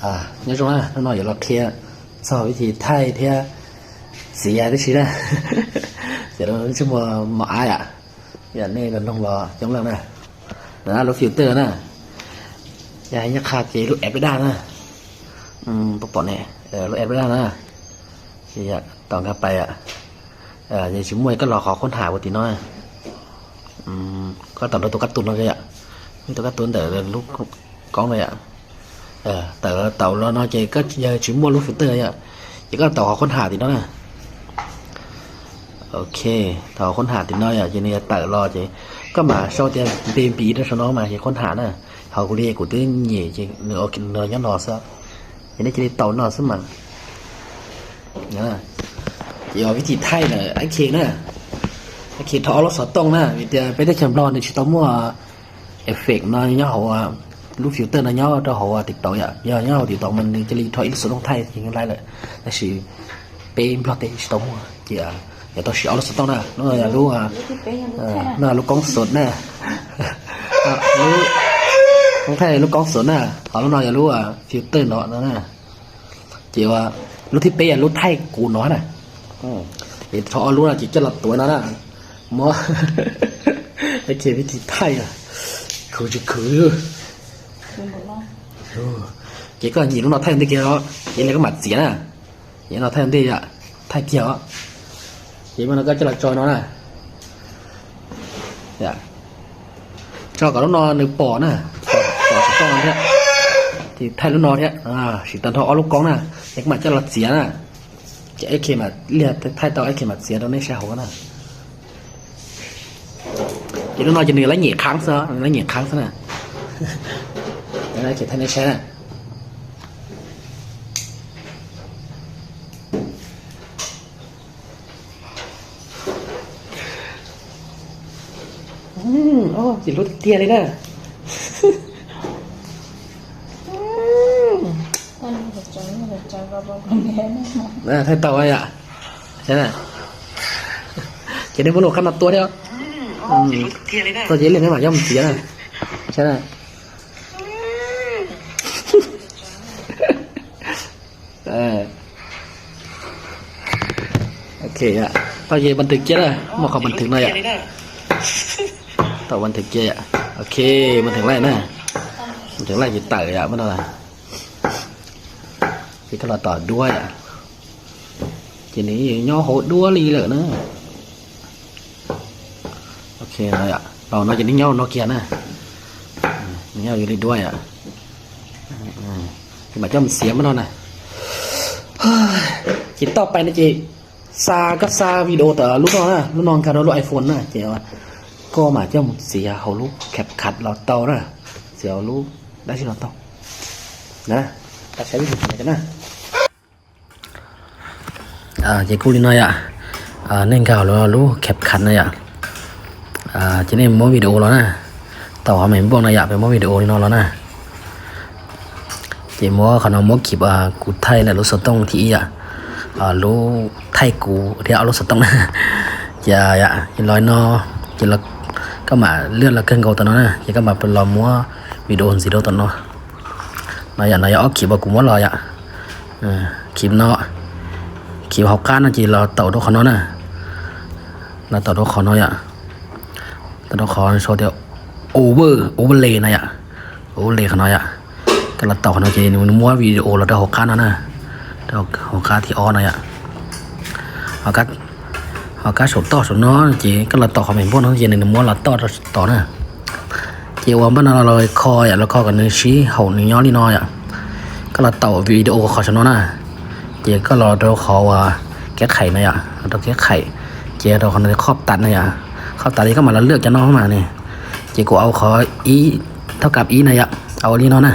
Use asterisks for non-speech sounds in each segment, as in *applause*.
啊，你说啊，那有了天，稍微去太天，谁呀？这谁呢？这都这么麻呀？อย่าเน่กันลงรอจังเลยนะนะเราฟิลเตอร์นะอย่าใยักคาเจลูกแอบไปได้นะอืมปะปอเนี่ยเออลูกแอบไปได้นะเสียตอนกลับไปอะเออยังชิมมวยก็รอขอค้นหาปกติน้อยอืมก็ตัดตัวกระตุนเลยอะไม่ตัวกระตุนแต่ลูกกองเลยอะ ờ tờ tàu nó nói chỉ có giờ chỉ mua lúc filter vậy chỉ có tàu họ khốn hạ thì nó nè ok tàu khốn hạ thì nó à cho nên tờ lo chỉ có mà sau tiền tiền phí đó sau nó mà chỉ khốn hạ nè họ cũng đi của tới nhỉ chỉ nửa nửa nhá nọ sao thì nó chỉ đi tàu nọ sức mà nhá chỉ ở vị trí thay là anh kia nè anh kia thọ nó sợ tông nè vì thế bây giờ chậm lo thì chỉ tao mua effect nó nhá họ รูปฟิลเตอร์นะย่อเราหัวติดต่ออย่าย่อย่อติดต่อมันจะรีทอยสุดลงไทยอย่างไรเลยแต่สิเป็นพลอตเตสต์มัวจีอะอย่าต้องสิเอาลูกสตองนะน้อยอย่ารู้อะที่เป็นยังเอไงอน่าลูกกองสดน่ะรู้ของไทยลูกกองสดน่ะเขา ลูกน้อยอย่ารู้อะฟิลเตอร์เนาะนั่นน่ะจีว่าลูกที่เป๊ะลูกไทยกูน้อยน่ะอืมเดี๋ยวเขารู้นะจีจะหลับตัวนั่นน่ะมัวไอ้เจวิธีไทยอะคือจะคือคือหมดแล้ว Ừ. Ừ. chỉ có nhìn nó thay thế kia đó. Chỉ là cái mặt diễn à chỉ nó thay thế ạ. Thay kia đó chỉ mà nó có cho là cho nó này, dạ. Cho cả lúc nó được bỏ nè bỏ bỏ sẽ to thế. Thì thay lúc nó thế. À chỉ tận thọ lúc con nè cái mặt cho là diễn à chỉ ấy khi mà liệt thay tao ấy khi mà diễn đó nên sẽ hổ nè chỉ lúc nó chỉ cho nên lấy nhẹ kháng sao lấy nhẹ kháng sao nè *laughs* 来给他那钱。อืมโอ้จิรถเตี้ยเลยนะ ตอนนี้หัวใจหัวใจเราบอกคนแก่นะ น่าถ้าต่อไปอ่ะใช่ไหมจะได้บุญหนุขนาดตัวเดียวอืมตัวเจ๊เล่นให้หมาย่อมเสียนะใช่ไหม โอเคอะตอนเย็บันทึกเจ๊เลยมาเขาบันทึกหน่อยอะต่อบันทึกเจ๊อะโอเคมันถึงไรนะมันถึงไรจิตเต๋อะมันอะไรที่ตลอดต่อด้วยอะทีนี้ย่อโหดด้วยลีเลยนะโอเคเลยอะเราเนาะจะนิ่งย่อนาะเกียร์นะยงออยู่ลีด้วยอะที่มาจ้อมเสียมันเนาะนะ จิตต่อไปนะจีซาก็ซาวิดีโอแต่ลูกน้องนะลูกน้องกันเาลูกไอโฟนนะเจ้วก็มาเจ้าเสียเขาลูกแคบขัดเราเตานะเสียลูกได้ที่เราเตานะแต่ใช้วิธีไหนกันนะเจ้ากูดีน้อยอะเน่งข่าวเราลูกแคบขัดนะอะอ่จะเน่งมอวิดีโอแล้วนะต่อมเหมือนบอกนายอยากเป็นมอวิดีโอนี่นอนแล้วนะ เมัวขนมมกิบอ่กูไทยและรสต้องที่อะรู้ไทยกูที่เอารสต้องนะอย่าอย่าลอยนออย่ละก็มาเลือดละเครื่องเก่าตอนนั้นนะย่าก็มาเป็นลอมัววิดีโอสีโดตอนนั้นนายอย่านายอ๋อขีบกูมัวลอยอะขีบนอขีบหอกก้านนะจีเราเต่าทุขคนนะเราเต่าทุขคนออะเต่ต้องขนโชว์เดียวโอเวอร์โอเวอร์เลยนะอะโอเวอร์เลยขนาดอะ ก็เราต่อนะเจนมันม้วนวิดีโอเราได้หกคันนะนะได้หกคันที่อ้อนะอะหกคันหกคันสดต่อสดเนาะเจก็เราต่อความเห็นพวกนั้นเจนในม้วนเราต่อต่อนะเจวัวบ้านเราเลยคอยอะแล้วคอกันเนื้อชี้ห่หนึ่งย้อนนี่น้อยอะก็เราต่อวิดีโอขอสดเน้อยนะเจก็เราเราขอว่าแก้ไขนะอะเราต้องแก้ไขเจเราคนในครอบตัดนะอะครอบตัดนี่ก็มาแล้วเลือกจะน้องมาเนี่ยเจกูเอาขออีเท่ากับอีนะอะเอาลีน้อนนะ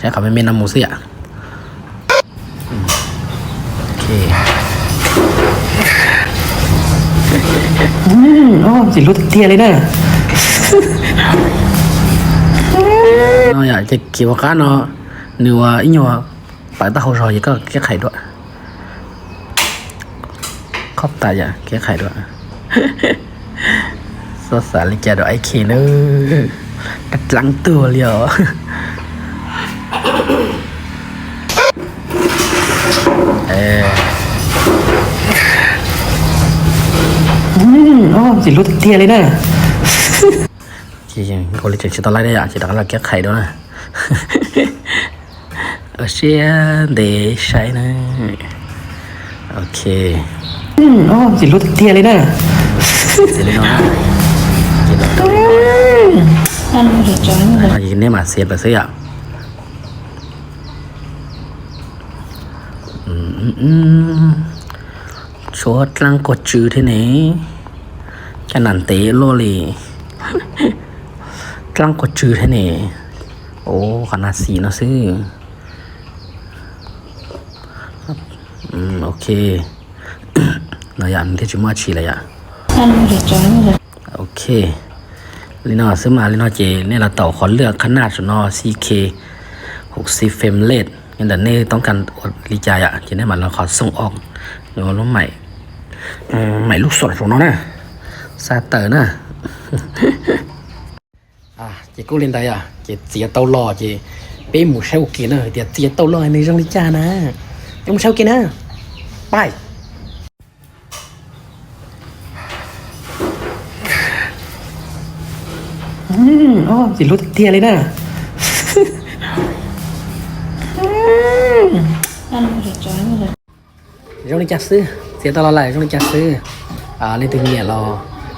ใช้เขาไม่เมนน้ำหมูเสียอืมโอเคอืมอ๋อสิรู้เทียเลยนะ nó อยากจะเกี่ยวกับเนาะหรือว่าอีหยังปากตาเขารอยก็แก้ไขด้วยครอบตาอย่าแก้ไขด้วยสดสารลิจาดอกไอเคเนอกัดหลังตัวเลยเหรอ เอออืมอ๋อสิรู้เทียเลยนะจริงๆคนเลยจะชิดอะไรได้อะชิดอะไรแก้ไขด้วยนะเออเชียเดใช่นะโอเคอืมอ๋อสิรู้เทียเลยนะสิเลยเนาะ ชดลังกดจือที่ไหนแค่นันเตโลลีกลังกดจือที่ไหนโอ้ขนาดสีนะซื้ออืมโอเคเราอยากที่จะมาชีเลยอะโอเคลินอซื้อมาลินอเจเนี่ยเราต่อขอเลือกขนาดสุนอ CK 60เฟรมเลท นี่แหละนี่ต้องการอดรีจายอะจะได้มาเราขอส่งออกเดี๋ยวเราใหม่ใหม่ลูกสดของเราเนะซาเตอร์นะอะเจ๊กูเล่นได้อะจีเสียเตาล่อเจีเป้หมูเชากินเออเดี๋ยวเสียเตาล่อในเรื่องลิจานะเป้หมูเชากินนะไปอืมอ๋อจิรู้เตียเลยนะ ăn thì trắng rồi ช่วงนี้จะซื้อ เสียตลอดเลยช่วงนี้จะซื้อ อ่าเล่นถึงเนี่ยรอ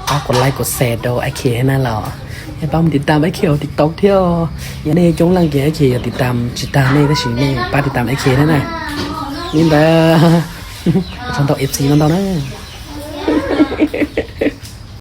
ฝากดไลค์กดแชร์ดูไอเคให้นั่นเราให้ป้ามันติดตามไอเคียวติ๊กต็อกเที่ยวอย่าได้จงรังเกียไอเคียติดตามติดตามนี่ก็สินี่ป้าติดตามไอเคนั่นน่ะนี่แต่ฉันต่อเอฟซีมันต่อนะ